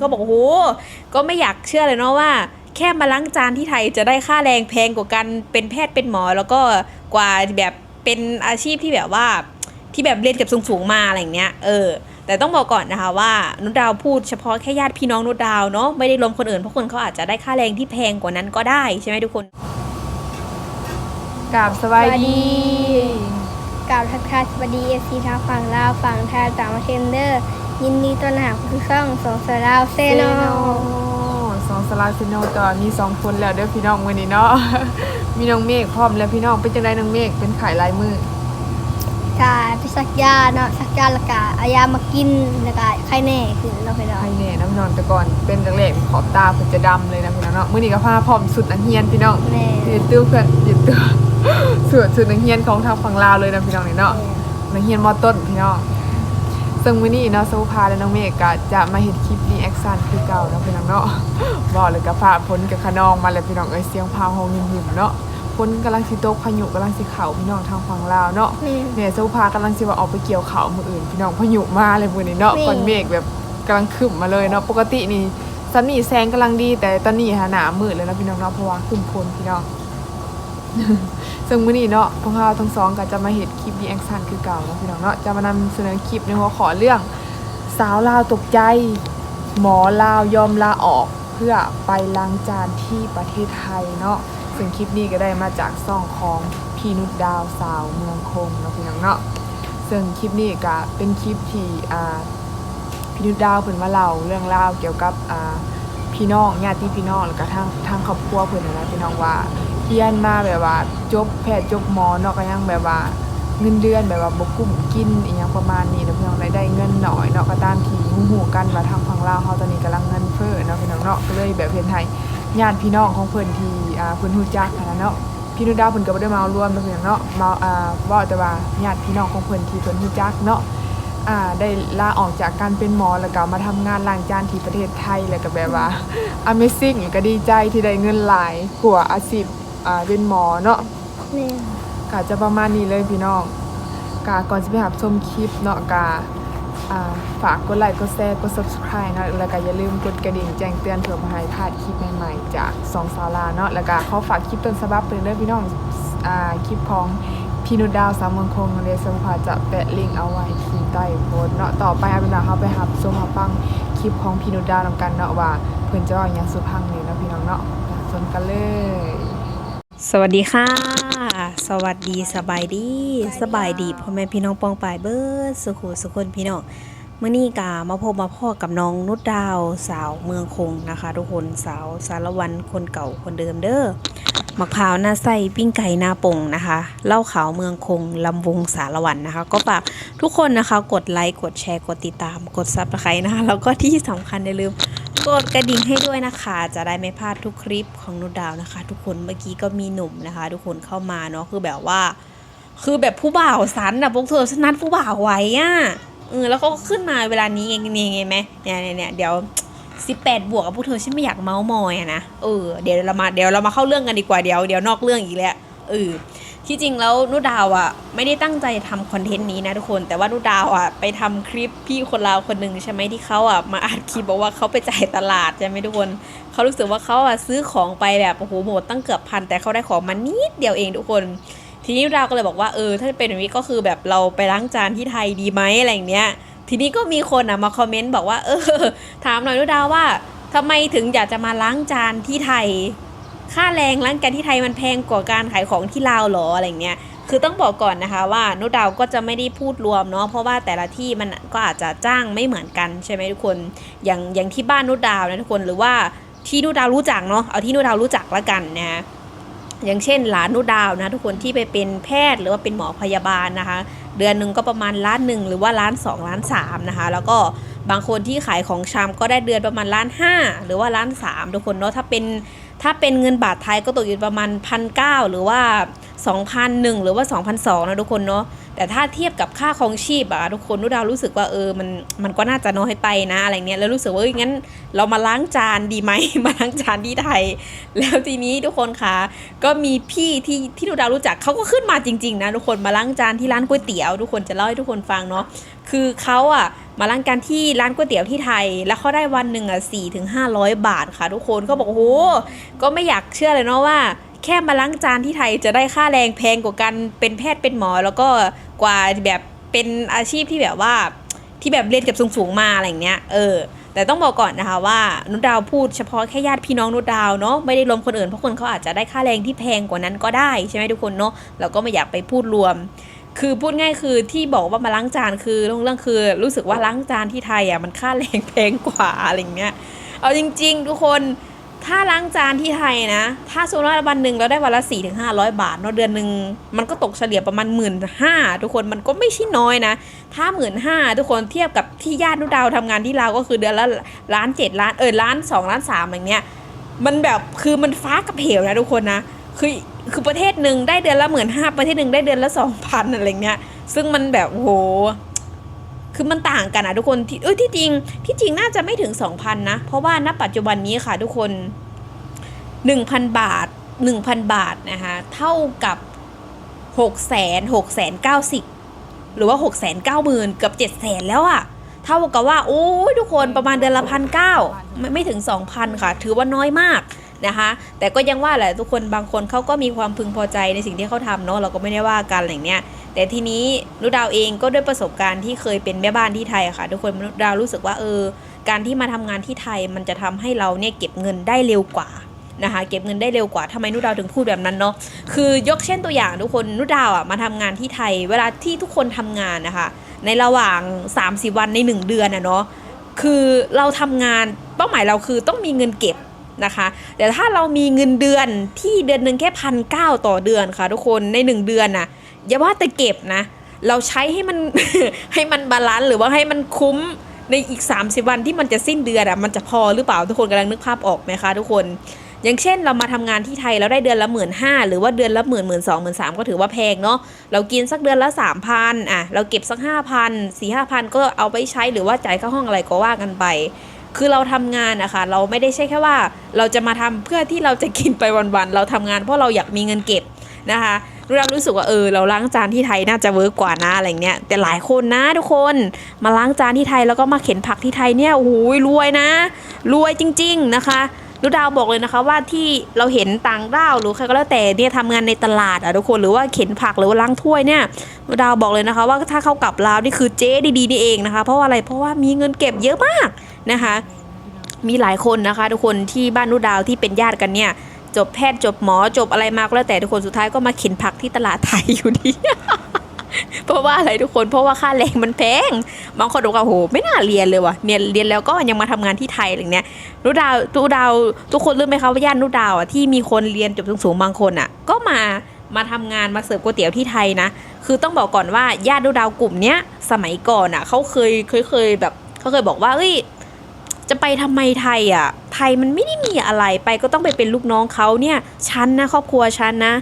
ก็บอกโหก็ไม่อยากเชื่อเลยเนาะว่า แค่มาล้างจานที่ไทยจะได้ค่าแรงแพงกว่ากันเป็นแพทย์เป็นหมอ แล้วก็กว่าแบบเป็นอาชีพที่แบบว่าที่แบบเรียนเก็บสูงๆมาอะไรอย่างเงี้ยเออแต่ต้องบอกก่อนนะคะว่านุดดาวพูดเฉพาะแค่ญาติพี่น้องนุดดาวเนาะไม่ได้รวมคนอื่นเพราะคนเขาอาจจะได้ค่าแรงที่แพงกว่านั้นก็ได้ใช่ไหมทุกคนกราบสบายดี กล่าวทักทายสวัสดีเอฟซีทางฝั่งลาวฝั่งไทยต่างประเทศเดอร์ ยินดีต้อนรับผู้ช่องสองสาวลาวเซโนสองสลาเซโนตอนมีสองคนแล้วเด้อพี่น้องวันนี้เนาะ มีน้องเมฆพร้อมแล้วพี่น้องเป็นจังไดน้องเมฆเป็นขายลายมือถ้าไปสักยาเนาะสักยาและกะเอายามากินแล้วก็ไข้แน่ขึ้นเราไปเนาะให้แน่น้ำนอนแต่ก่อนเป็นจังแรกขอบตาเพิ่นจะดำเลยนะพี่น้องเนาะมื้อนี้ก็พาพร้อมสุดนักเรียนพี่น้องแม่ยืนตื้อเพื่อนยืนตื้อ สุดสุดนักเรียนของทางฝั่งลาวเลยนะพี่น้องนี่เนาะนักเรียนมอต้นพี่น้องซึ่งมื้อนี้เนาะโซพาและน้องเมฆก็จะมาเห็นคลิปรีแอคชั่นคือเก่าเนาะพี่น้องเนาะบอกเลยกับพาพ้นกับขนองมาแล้วพี่น้องเอ้ยเสียงพาโฮงหิมๆเนาะพ้นกำลังสิตกพายุกำลังสิเข้าพี่น้องทางฝั่งลาวเนาะแม่เนี่ยโซพากำลังสิว่าออกไปเกี่ยวข้าวมื้ออื่น พี่น้องพายุมาเลยมื้อนี้เนาะนี่ก้อนเมฆแบบกำลังขึ้นมาเลยเนาะปกตินี่ซันนี่แสงกำลังดีแต่ตอนนี้หาหนามืดเลยนะพี่น้องเนาะเพราะว่าขึ้นพ้นพี่น้อง ซึ่งมื้อนี้เนาะพวกเราทั้งสองก็จะมาเห็นคลิปรีแอคชั่นคือเก่าเนาะพี่น้องเนาะจะมานำเสนอคลิปในหัวข้อเรื่อง สาวลาวตกใจ หมอลาวยอมลาออก เพื่อไปล้างจานที่ประเทศไทยเนาะซึ่งคลิปนี้ก็ได้มาจากซ่องของพี่นุชดาวสาวเมืองคงเนาะพี่น้องเนาะซึ่งคลิปนี้ก็เป็นคลิปที่อ่าพี่นุชดาวเพิ่นมาเล่าเรื่องราวเกี่ยวกับอ่าพี่น้องญาติพี่น้องแล้วก็ทางทางครอบครัวเพิ่นนั่นแหละพี่น้องว่า เรียนมาแบบว่าจบแพทย์จบหมอเนาะก็ยังแบบว่าเงินเดือนแบบว่าบกุ้มกินอีหยังประมาณนี้เนาะพี่น้องรายได้เงินหน่อยเนาะก็ตามที่หูๆกันว่าทางฝั่งลาวเฮาตอนนี้กำลังเงินเฟ้อเนาะพี่น้องเนาะก็เลยแบบเฮ็ดให้ญาติพี่น้องของเพิ่นที่อ่าเพิ่นฮู้จักนะเนาะพี่นุดาเพิ่นก็บ่ได้มารวมเนาะพี่น้องเนาะมาอ่าว้าแต่ว่าญาติพี่น้องของเพิ่นที่เพิ่นฮู้จักเนาะอ่าได้ลาออกจากการเป็นหมอแล้วก็มาทำงานล้างจานที่ประเทศไทยแล้วก็แบบว่า Amazing ก็ดีใจที่ได้เงินหลายกว่าอาชีพ อ่าเป็นหมอเนาะแม่กาจะประมาณนี้เลยพี่น้องกาก่อนจะไปหาชมคลิปเนาะกาอ่าฝากกดไลค์กดแชร์กด subscribe เนาะแล้วก็อย่าลืมกดกระดิ่งแจ้งเตือนเพื่อบ่ให้พลาดคลิปใหม่ๆ จากสองสาวลาเนาะแล้วก็ขอฝากคลิปต้นฉบับเป็นเด้อพี่น้องอ่าคลิปของพี่นุดดาวสามเมืองคงเรสมภาจะแปะลิงก์เอาไว้ที่ใต้โพสต์เนาะต่อไปเอาเป็นว่าเขาไปหาชมหาฟังคลิปของพี่นุดดาวนำกันเนาะว่าเพิ่นจะว่าอหยังสุพังนี่เนาะพี่น้องเนาะชมกันเลย สวัสดีค่ะ สวัสดีสบายดีสบายดีพ่อแม่พี่น้องปองปายเบิร์ดสุขุสุคนพี่น้องเมื่อนี้กามาพบมาพ่อกับน้องนุดดาวสาวเมืองคงนะคะ ทุกคนสาวสารวันคนเก่าคนเดิมเด้อมะพร้าวหน้าไส้ปิ้งไก่หน้าปงนะคะเหล้าขาวเมืองคงลำวงสารวันนะคะ ก็ฝากทุกคนนะคะ กดไลค์กดแชร์กดติดตามกดซับสไครต์นะคะแล้วก็ที่สำคัญอย่าลืม กดกระดิ่งให้ด้วยนะคะ จะได้ไม่พลาดทุกคลิปของนุดดาวนะคะ ทุกคนเมื่อกี้ก็มีหนุ่มนะคะ ทุกคนเข้ามาเนาะคือแบบว่า คือแบบผู้บ่าวสันนะพวกเธอฉันนัดผู้บ่าวไว้อะเออแล้วเขาก็ขึ้นมาเวลานี้ไงนี่ไงไหมเนี่ยเนี่ยเนี่ยเดี๋ยวสิบแปดบวกกับพวกเธอฉันไม่อยากเมาส์มอยอะนะเออเดี๋ยวเรามาเดี๋ยวเรามาเข้าเรื่องกันดีกว่าเดี๋ยวเดี๋ยวนอกเรื่องอีกแล้วเออ ที่จริงแล้วนุดาวอะไม่ได้ตั้งใจทำคอนเทนต์นี้นะทุกคนแต่ว่านุดาวอะไปทำคลิปพี่คนลาวคนหนึ่งใช่ไหมที่เขาอะมาอัดคลิปบอกว่าเขาไปจ่ายตลาดใช่ไหมทุกคนเขารู้สึกว่าเขาอะซื้อของไปแบบโอ้โหหมดตั้งเกือบพันแต่เขาได้ของมานิดเดียวเองทุกคน ทีนี้นุดาวก็เลยบอกว่าเออถ้าเป็นแบบนี้ก็คือแบบเราไปล้างจานที่ไทยดีไหมอะไรอย่างเงี้ยทีนี้ก็มีคนอะมาคอมเมนต์บอกว่าเออถามหน่อยนุดาวว่าทำไมถึงอยากจะมาล้างจานที่ไทย ค่าแรงร้านกันที่ไทยมันแพงกว่าการขายของที่ลาวหรออะไรเงี้ยคือต้องบอกก่อนนะคะว่านุดาวก็จะไม่ได้พูดรวมเนาะเพราะว่าแต่ละที่มันก็อาจจะจ้างไม่เหมือนกันใช่ไหมทุกคนอย่างอย่างที่บ้านนุดาวนะทุกคนหรือว่าที่นุดาวรู้จักเนาะเอาที่นุดาวรู้จักละกันนะฮะอย่างเช่นหลานนุดาวนะทุกคนที่ไปเป็นแพทย์หรือว่าเป็นหมอพยาบาลนะคะ เดือนหนึ่งก็ประมาณล้านหนึ่งหรือว่าล้านสองล้านสามนะคะ แล้วก็บางคนที่ขายของชำก็ได้เดือนประมาณล้านห้าหรือว่าล้านสามทุกคนเนาะถ้าเป็น ถ้าเป็นเงินบาทไทยก็ตกอยู่ประมาณพันเก้าหรือว่า 2,001 หรือว่า 2,002นะทุกคนเนาะ แต่ถ้าเทียบกับค่าครองชีพอะทุกคนนุดาวรู้สึกว่าเออมันมันก็น่าจะน้อยไปนะอะไรเนี้ยแล้วรู้สึกว่าเอ้งั้นเรามาล้างจานดีไหมมาล้างจานที่ไทย แล้วทีนี้ทุกคนคะก็มีพี่ที่ที่นุดาวรู้จักเขาก็ขึ้นมาจริงๆนะทุกคนมาล้างจานที่ร้านก๋วยเตี๋ยวทุกคนจะเล่าให้ทุกคนฟังเนาะคือเขาอะมาล้างจานที่ร้านก๋วยเตี๋ยวที่ไทย แล้วเขาได้วันหนึ่งอะสี่ถึงห้าร้อยบาทค่ะ ทุกคนเขาบอกโอ้โหก็ไม่อยากเชื่อเลยเนาะว่า แค่มาล้างจานที่ไทยจะได้ค่าแรงแพงกว่ากันเป็นแพทย์เป็นหมอ แล้วก็กว่าแบบเป็นอาชีพที่แบบว่าที่แบบเรียนกับสูงๆมาอะไรเงี้ยเออแต่ต้องบอกก่อนนะคะว่านุดดาวพูดเฉพาะแค่ญาติพี่น้องนุดดาวเนาะไม่ได้รวมคนอื่นเพราะคนเขาอาจจะได้ค่าแรงที่แพงกว่านั้นก็ได้ใช่ไหมทุกคนเนาะเราก็ไม่อยากไปพูดรวม คือพูดง่ายคือที่บอกว่ามาล้างจานคือเรื่องคือ รู้สึกว่าล้างจานที่ไทยอะมันค่าแรงแพงกว่าอะไรเงี้ยเอาจริง ๆ ทุกคน ถ้าล้างจานที่ไทยนะ ถ้าสมมติว่าวันหนึ่งเราได้วันละสี่ถึงห้าร้อยบาทเนาะเดือนหนึ่งมันก็ตกเฉลี่ยประมาณหมื่นห้าทุกคนมันก็ไม่ใช่น้อยนะ ถ้าหมื่นห้าทุกคนเทียบกับที่ญาตินุดาวทำงานที่ลาก็คือเดือนละล้านเจ็ดล้านเออล้านสองล้านสามอย่างเงี้ยมันแบบคือมันฟ้ากับเหวนะทุกคนนะคือคือประเทศหนึ่งได้เดือนละหมื่นห้าประเทศหนึ่งได้เดือนละสองพันอะไรเงี้ยซึ่งมันแบบโอ้โห คือมันต่างกันอะทุกคนที่เออที่จริงที่จริงน่าจะไม่ถึง 2,000 นะ เพราะว่าณปัจจุบันนี้ค่ะทุกคน 1,000 บาท 1,000 บาทนะคะเท่ากับ6แสน6แสน90 หรือว่า6แสน9หมื่นเกือบ7แสนแล้วอะเท่ากับว่า โอ้ยทุกคนประมาณเดือนละพันเก้าไม่ไม่ถึง 2,000 ค่ะ ถือว่าน้อยมากนะคะแต่ก็ยังว่าแหละทุกคนบางคนเขาก็มีความพึงพอใจในสิ่งที่เขาทำเนาะเราก็ไม่ได้ว่ากันอะไรอย่างเนี้ย แต่ทีนี้นุดาวเองก็ด้วยประสบการณ์ที่เคยเป็นแม่บ้านที่ไทยอะค่ะ ทุกคนนุดาวรู้สึกว่าเออ การที่มาทำงานที่ไทยมันจะทำให้เราเนี่ยเก็บเงินได้เร็วกว่านะคะเก็บเงินได้เร็วกว่าทำไมนุดาวถึงพูดแบบนั้นเนาะคือยกเช่นตัวอย่างทุกคนนุดาวอะมาทำงานที่ไทย เวลาที่ทุกคนทำงานนะคะ ในระหว่าง3-4วันใน 1 เดือนอะเนาะคือเราทำงานเป้าหมายเราคือต้องมีเงินเก็บนะคะแต่ถ้าเรามีเงินเดือนที่เดือนหนึ่งแค่พันเก้าต่อเดือนค่ะทุกคนใน 1 เดือนน่ะ อย่าว่าแต่เก็บนะ เราใช้ให้มันให้มันบาลานซ์หรือว่าให้มันคุ้มในอีก 30 วันที่มันจะสิ้นเดือนอะมันจะพอหรือเปล่าทุกคนกำลังนึกภาพออกไหมคะทุกคน อย่างเช่นเรามาทำงานที่ไทยแล้วได้เดือนละหมื่นห้าหรือว่าเดือนละหมื่นหมื่นสองหมื่นสามก็ถือว่าแพงเนาะเรากินสักเดือนละสามพันอะเราเก็บสักห้าพันสี่ห้าพันก็เอาไปใช้หรือว่าจ่ายค่าห้องอะไรก็ว่ากันไป คือเราทำงานอะค่ะเราไม่ได้ใช่แค่ว่า เราจะมาทำเพื่อที่เราจะกินไปวันๆเราทำงานเพราะเราอยากมีเงินเก็บนะคะ เรารู้สึกว่าเออเราล้างจานที่ไทยน่าจะเวิร์กกว่านะอะไรเงี้ยแต่หลายคนนะทุกคนมาล้างจานที่ไทยแล้วก็มาเข็นผักที่ไทยเนี่ยโอ้โหรวยนะ รวยจริง ๆนะคะนุดาวบอกเลยนะคะว่าที่เราเห็นต่างด้าวหรือใครก็แล้วแต่เนี่ยทำงานในตลาดอะทุกคนหรือว่าเข็นผักหรือว่าล้างถ้วยเนี่ยนุดาวบอกเลยนะคะว่าถ้าเขากลับลาวนี่คือเจ๊ดีๆนี่เองนะคะ เพราะว่าอะไรเพราะว่ามีเงินเก็บเยอะมากนะคะ มีหลายคนนะคะ ทุกคนที่บ้านนุดาวที่เป็นญาติกันเนี่ย จบแพทย์จบหมอจบอะไรมาก็แล้วแต่ทุกคนสุดท้ายก็มาเข็นผักที่ตลาดไทยอยู่ดี เพราะว่าอะไรทุกคนเพราะว่าค่าแรงมันแพงบางคนบอกว่าโหไม่น่าเรียนเลยว่ะเนี่ยเรียนแล้วก็ยังมาทำงานที่ไทยอะไรเนี้ยนุดาวนุดาวทุกคนรู้ไหมคะว่าญาตินุดาวอะที่มีคนเรียนจบสูงๆบางคนอะ ก็มามาทำงานมาเสิร์ฟก๋วยเตี๋ยวที่ไทยนะ คือต้องบอกก่อนว่าญาตินุดาวกลุ่มเนี้ยสมัยก่อนอะเขาเคยเคยเคยแบบเขาเคยบอกว่าเอ้ย จะไปทำไมไทยอะ ไทยมันไม่ได้มีอะไรไปก็ต้องไปเป็นลูกน้องเขาเนี่ยฉันนะครอบครัวฉันนะ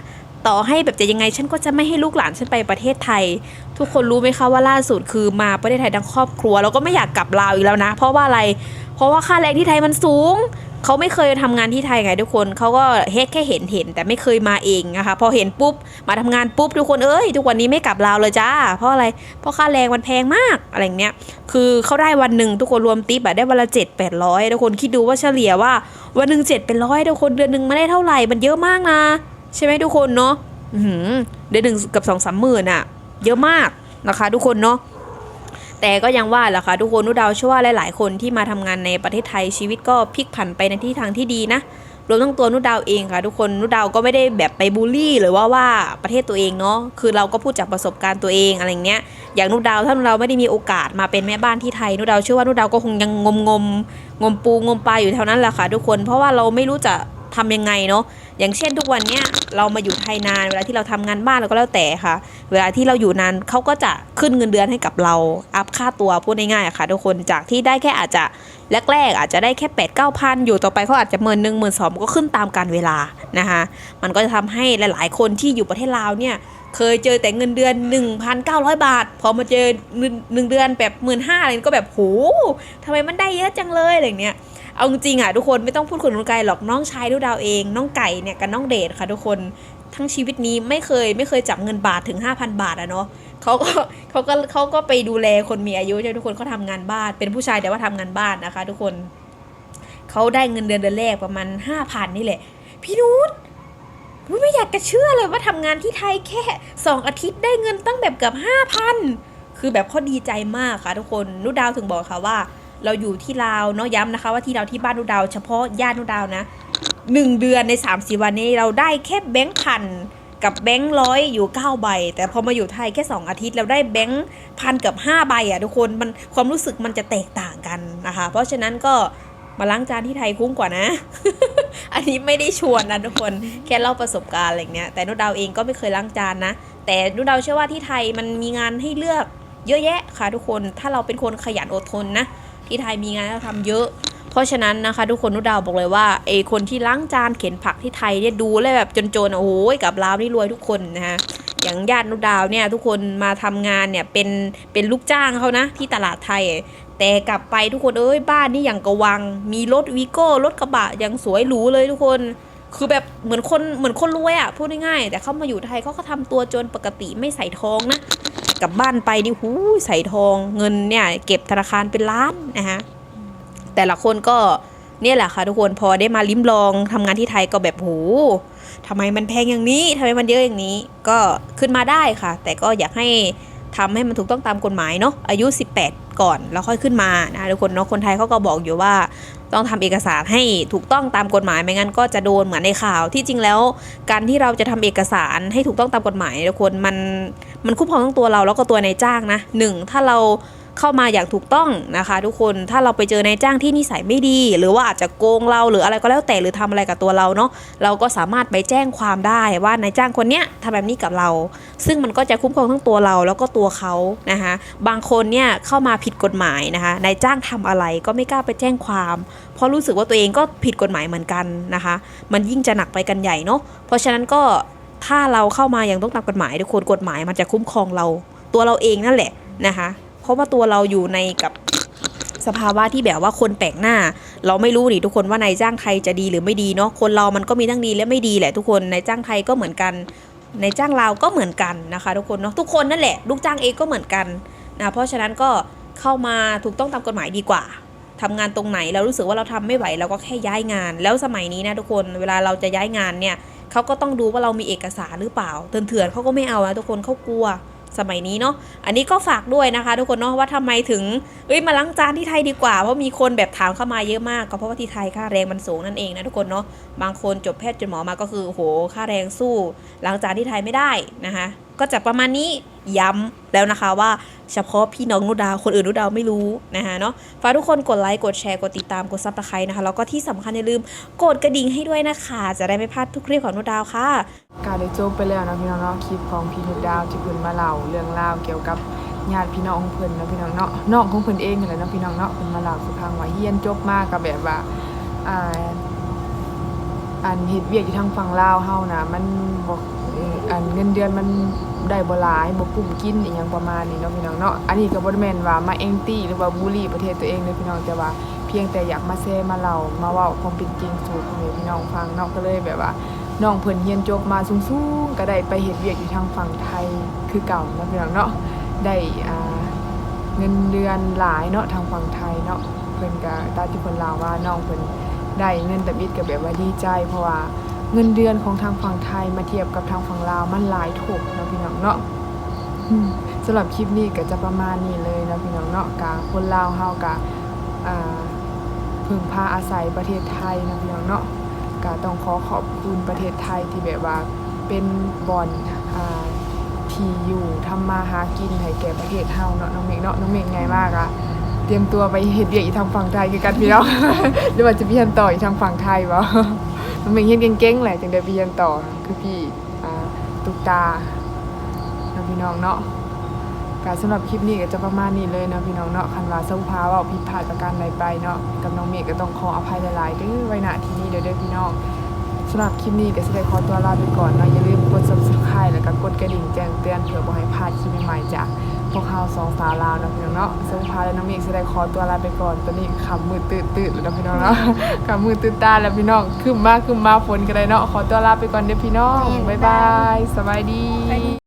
ต่อให้แบบจะยังไงฉันก็จะไม่ให้ลูกหลานฉันไปประเทศไทย ทุกคนรู้ไหมคะว่าล่าสุดคือมาประเทศไทยทั้งครอบครัว แล้วก็ไม่อยากกลับลาวอีกแล้วนะ เพราะว่าอะไร เพราะว่าค่าแรงที่ไทยมันสูง เขาไม่เคยทำงานที่ไทยไงทุกคนเขาก็เฮ็ดแค่เห็นเห็นแต่ไม่เคยมาเองนะคะพอเห็นปุ๊บมาทำงานปุ๊บทุกคนเอ้ยทุกวันนี้ไม่กลับลาวเลยจ้าเพราะอะไรเพราะค่าแรงมันแพงมากอะไรอย่างเนี้ยคือเขาได้วันหนึ่งทุกคนรวมติปอะได้วันละเจ็ดแปดร้อยทุกคนคิดดูว่าเฉลี่ยว่าวันหนึ่งเจ็ดเป็นร้อยทุกคนเดือนหนึ่งมาได้เท่าไหร่มันเยอะมากนะ ใช่ไหมทุกคนเนาะเดือนหนึ่งกับสองสามหมื่นอะเยอะมากนะคะ ทุกคนเนาะ แต่ก็ยังว่าแหละค่ะทุกคนนุดาวเชื่อว่าหลาย ๆ คนที่มาทำงานในประเทศไทยชีวิตก็พลิกผันไปในที่ทางที่ดีนะรวมทั้งตัวนุดาวเองค่ะทุกคนนุดาวก็ไม่ได้แบบไปบูลลี่ หรือว่าว่าประเทศตัวเองเนาะคือเราก็พูดจากประสบการณ์ตัวเองอะไรเงี้ยอย่างนุดาวถ้านุดาวไม่ได้มีโอกาสมาเป็นแม่บ้านที่ไทยนุดาวเชื่อว่านุดาวก็คงยังงมงมงมปูงมปลาอยู่แถวนั้นแหละค่ะทุกคนเพราะว่าเราไม่รู้จะ ทำยังไงเนาะอย่างเช่นทุกวันเนี้ยเรามาอยู่ไทยนานเวลาที่เราทำงานบ้านเราก็แล้วแต่ค่ะ เวลาที่เราอยู่นานเขาก็จะขึ้นเงินเดือนให้กับเราอัพค่าตัวพูดง่ายๆค่ะ ทุกคนจากที่ได้แค่อาจจะแรกๆอาจจะได้แค่8ปดเก้าพันอยู่ต่อไปเขาอาจจะหมื่นหนึ่งหมื่นสองก็ขึ้นตามการเวลานะคะมันก็จะทำให้หลาย ๆ คนที่อยู่ประเทศลาวเนี่ยเคยเจอแต่เงินเดือน 1,900 บาท พอมาเจอหนึ่งหนึ่งเดือนแบบหมื่นห้าอะไรก็แบบโหทำไมมันได้เยอะจังเลยอะไรเนี้ย เอาจริงอะทุกคนไม่ต้องพูดคนไกลหรอกน้องชายดูดาวเอง น้องไก่เนี่ยกับน้องเดชค่ะทุกคนทั้งชีวิตนี้ไม่เคยไม่เคยจับเงินบาทถึง 5,000 บาทอะเนาะเขาก็เขาก็เขาก็ไปดูแลคนมีอายุใช่ไหมทุกคนเขาทำงานบ้าน เป็นผู้ชายแต่ว่าทำงานบ้านนะคะ ทุกคนเขาได้เงินเดือนเดือนแรกประมาณ5,000นี่แหละ พี่นุชอุ๊ยไม่อยากจะเชื่อเลยว่าทำงานที่ไทยแค่สองอาทิตย์ได้เงินตั้งแบบเกือบห้าพันคือแบบเขาดีใจมากค่ะทุกคนนุดาวถึงบอกค่ะว่า เราอยู่ที่ลาวเนาะย้ำนะคะ ว่าที่เราที่บ้านนุดาว เฉพาะญาตินุดาวนะหนึ่งเดือนใน3ามสี่วันนี้เราได้แค่แบงค์พันกับแบงค์ร้อยอยู่9ใบ แต่พอมาอยู่ไทยแค่ 2 อาทิตย์เราได้แบงค์พันกับ 5 ใบอะทุกคนมันความรู้สึกมันจะแตกต่างกันนะคะ เพราะฉะนั้นก็มาล้างจานที่ไทยคุ้มกว่านะ อันนี้ไม่ได้ชวนนะทุกคนแค่เล่าประสบการณ์อะไรเงี้ยแต่นุดาวเองก็ไม่เคยล้างจานนะ แต่นุดาวเชื่อว่าที่ไทยมันมีงานให้เลือกเยอะแยะค่ะทุกคนถ้าเราเป็นคนขยันอดทนนะ ที่ไทยมีงานให้เราทำเยอะ เพราะฉะนั้นนะคะทุกคนนุดาวบอกเลยว่าไอคนที่ล้างจานเข็นผักที่ไทยเนี่ยดูแล้วแบบจนๆอะโอ้ยกับลาวนี่รวยทุกคนนะฮะอย่างญาตินุดาวเนี่ยทุกคนมาทำงานเนี่ยเป็นเป็นลูกจ้างเขานะที่ตลาดไทย แต่กลับไปทุกคนเอ้ยบ้านนี่อย่างกระวัง มีรถวีโก้รถกระบะอย่างสวยหรูเลยทุกคนคือแบบเหมือนคนเหมือนคนรวยอะ่ะพูดง่ายๆแต่เขามาอยู่ไทยเขาก็ทำตัวจนปกติไม่ใส่ทองนะ กลับบ้านไปนี่หูใส่ทองเงินเนี่ย เก็บธนาคารเป็นล้านนะฮะแต่ละคนก็เนี่ยแหละค่ะทุกคนพอได้มาลิ้มลองทำงานที่ไทยก็แบบโหทำไมมันแพงอย่างนี้ทำไมมันเยอะอย่างนี้ ก็ขึ้นมาได้ค่ะ แต่ก็อยากให้ทำให้มันถูกต้องตามกฎหมายเนาะอายุ 18 ก่อนแล้วค่อยขึ้นมานะทุกคนเนาะคนไทยเขาก็บอกอยู่ว่า ต้องทำเอกสารให้ถูกต้องตามกฎหมายไม่งั้นก็จะโดนเหมือนในข่าวที่จริงแล้ว การที่เราจะทำเอกสารให้ถูกต้องตามกฎหมายทุกคนมัน มันคุ้มครองทั้งตัวเราแล้วก็ตัวนายจ้างนะหนึ่งถ้าเราเข้ามาอย่างถูกต้องนะคะ ทุกคนถ้าเราไปเจอนายจ้างที่นิสัยไม่ดี หรือว่าอาจจะโกงเราหรืออะไรก็แล้วแต่หรือทำอะไรกับตัวเราเนาะเราก็สามารถไปแจ้งความได้ว่านายจ้างคนเนี้ยทำแบบนี้กับเรา ซึ่งมันก็จะคุ้มครองทั้งตัวเราแล้วก็ตัวเขานะคะบางคนเนี่ยเข้ามาผิดกฎหมายนะคะนายจ้างทำอะไรก็ไม่กล้าไปแจ้งความเพราะรู้สึกว่าตัวเองก็ผิดกฎหมายเหมือนกันนะคะ มันยิ่งจะหนักไปกันใหญ่เนาะเพราะฉะนั้นก็ ถ้าเราเข้ามาอย่างต้องตามกฎหมายทุกคนกฎหมายมันจะคุ้มครองเราตัวเราเองนั่นแหละนะคะ เพราะว่าตัวเราอยู่ในกับสภาวะที่แบบว่าคนแปลกหน้า เราไม่รู้นี่ทุกคนว่านายจ้างไทยจะดีหรือไม่ดีเนาะคนเรามันก็มีทั้งดีและไม่ดีแหละทุกคนนายจ้างไทยก็เหมือนกันในจ้างลาวก็เหมือนกันนะคะ ทุกคนเนาะทุกคนนั่นแหละลูกจ้างเองก็เหมือนกันนะเพราะฉะนั้นก็เข้ามาถูกต้องตามกฎหมายดีกว่าทำงานตรงไหนเรารู้สึกว่าเราทำไม่ไหวเราก็แค่ย้ายงาน แล้วสมัยนี้นะทุกคนเวลาเราจะย้ายงานเนี่ย เขาก็ต้องดูว่าเรามีเอกสารหรือเปล่าเถื่อนๆเขาก็ไม่เอานะทุกคนเขากลัวสมัยนี้เนาะ อันนี้ก็ฝากด้วยนะคะ ทุกคนเนาะว่าทำไมถึง เอ้ยมาล้างจานที่ไทยดีกว่า เพราะมีคนแบบถามเข้ามาเยอะมากก็เพราะว่าที่ไทยค่าแรงมันสูงนั่นเองนะทุกคนเนาะ บางคนจบแพทย์จนหมอมาก็คือโหค่าแรงสู้ล้างจานที่ไทยไม่ได้นะคะ ก็จะประมาณนี้ย้ำแล้วนะคะว่าเฉพาะพี่น้องนุดาวคนอื่นนุดาวไม่รู้นะคะเนาะฝากทุกคนกดไลค์กดแชร์กดติดตามกดซับสไครต์นะคะแล้วก็ที่สำคัญอย่าลืมกดกระดิ่งให้ด้วยนะคะ จะได้ไม่พลาดทุกคลิปของนุดาวค่ะการได้จบไปแล้วนะพี่น้องเนาะคลิปของพี่นุดาวที่เพิ่นมาเล่าเรื่องราวเกี่ยวกับญาติพี่น้องเพิ่นนะพี่น้องเนาะน้องของเพิ่นเองนั่นแหละเนาะพี่น้องเนาะเพิ่นมาเล่าสุพังว่าเฮียนจบมากกับแบบว่าอ่าอันเฮ็ดเวียกอยู่ทางฝั่งลาวเฮานะมันบ่ อันเงินเดือนมันได้บ่หลายบ่กุ้มกินอีหยังประมาณนี้เนาะพี่น้องเนาะอันนี้ก็บ่ได้แม่นว่ามาเองตี้หรือว่าบูลลี่ประเทศตัวเองเด้อพี่น้องแต่ว่าเพียงแต่อยากมาแชร์มาเล่ามาเว้าความเป็นจริงสู่พ่อแม่พี่น้องฟังเนาะก็เลยแบบว่าน้องเพิ่นเรียนจบมาสูงๆก็ได้ไปเฮ็ดเวียกอยู่ทางฝั่งไทยคือเก่าเนาะพี่น้องเนาะได้อ่าเงินเดือนหลายเนาะทางฝั่งไทยเนาะเพิ่นก็ตาที่เพิ่นลาว่าน้องเพิ่นได้เงินแต่บิดก็แบบว่าดีใจเพราะว่า เงินเดือนของทางฝั่งไทยมาเทียบกับทางฝั่งลาวมันหลายถูกเนาะพี่น้องเนาะสำหรับคลิปนี้ก็จะประมาณนี้เลยนะพี่น้องเนาะกะคนลาวเฮากะอ่าพึ่งพาอาศัยประเทศไทยนะพี่น้องเนาะก็ต้องขอขอบคุณประเทศไทยที่แบบว่าเป็นบอนอ่าที่อยู่ทำมาหากินให้แก่ประเทศเฮาเนาะน้องเมฆเนาะน้องเมฆไงมากอะเตรียมตัวไปเฮ็ดเวียกอีกทางฝั่งไทยกันพี่เนาะหรือว่าจะไปเรียนต่ออีกทางฝั่งไทยบ่ น้องเมฆเฮ็ดเก่งๆแหละจังได้ไปเรียนต่อคือพี่ตุกตาน้องพี่น้องเนาะการสำหรับคลิปนี้ก็จะประมาณนี้เลยเนาะพี่น้องเนาะคันว่าสภาเว่าผิดพลาดประการใดไปเนาะกับน้องเมฆก็ต้องขออภัยหลายๆด้อไว้ณที่นี้เด้อเด้อพี่น้องสำหรับคลิปนี้ก็สิได้ขอตัวลาไปก่อนเนาะอย่าลืมกด subscribe แล้วก็กดกระดิ่งแจ้งเตือนเพื่อบ่ให้พลาดคลิปใหม่ๆจาก พวกเราสองสาวลาวเนาะพี่น้องเนาะซึ่งพาและน้องเมฆสิได้ขอตัวลาไปก่อน ตอนนี้ขำมือตื่นๆแล้วเนาะพี่น้องเนาะขำมือตื่นตาแล้วพี่น้องขึ้นมาขึ้นมาฝนก็ได้เนาะขอตัวลาไปก่อนเด้อพี่น้องบ๊ายบายสบายดี